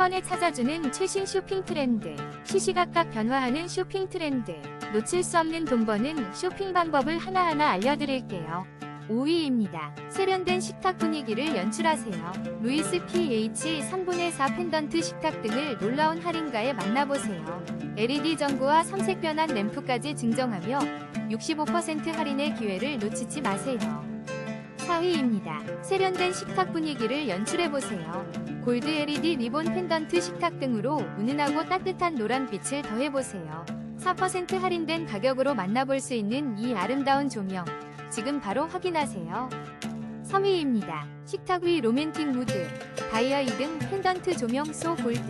번에 찾아주는 최신 쇼핑 트렌드, 시시각각 변화하는 쇼핑 트렌드, 놓칠 수 없는 돈 버는 쇼핑 방법을 하나하나 알려드릴게요. 5위입니다. 세련된 식탁 분위기를 연출하세요. 루이스 PH 3분의 4 펜던트 식탁 등을 놀라운 할인가에 만나보세요. LED 전구와 삼색 변환 램프까지 증정하며 65% 할인의 기회를 놓치지 마세요. 4위입니다. 세련된 식탁 분위기를 연출해보세요. 골드 LED 리본 펜던트 식탁 등으로 은은하고 따뜻한 노란빛을 더해보세요. 4% 할인된 가격으로 만나볼 수 있는 이 아름다운 조명. 지금 바로 확인하세요. 3위입니다. 식탁 위 로맨틱 무드, 다이아 2등 펜던트 조명 소 골드.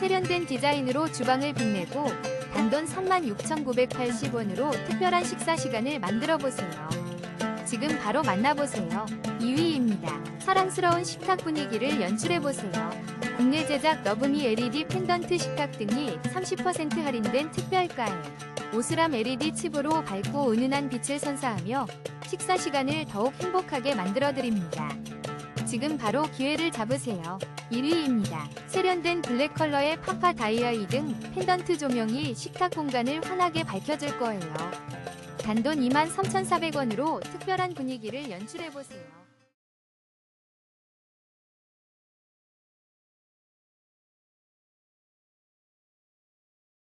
세련된 디자인으로 주방을 빛내고 단돈 36,980원으로 특별한 식사 시간을 만들어 보세요. 지금 바로 만나보세요. 2위입니다. 사랑스러운 식탁 분위기를 연출해보세요. 국내 제작 너브미 LED 펜던트 식탁 등이 30% 할인된 특별가에 오스람 LED 칩으로 밝고 은은한 빛을 선사하며 식사 시간을 더욱 행복하게 만들어드립니다. 지금 바로 기회를 잡으세요. 1위입니다. 세련된 블랙 컬러의 파파 다이아 2등 펜던트 조명이 식탁 공간을 환하게 밝혀줄 거예요. 단돈 23,400원으로 특별한 분위기를 연출해보세요.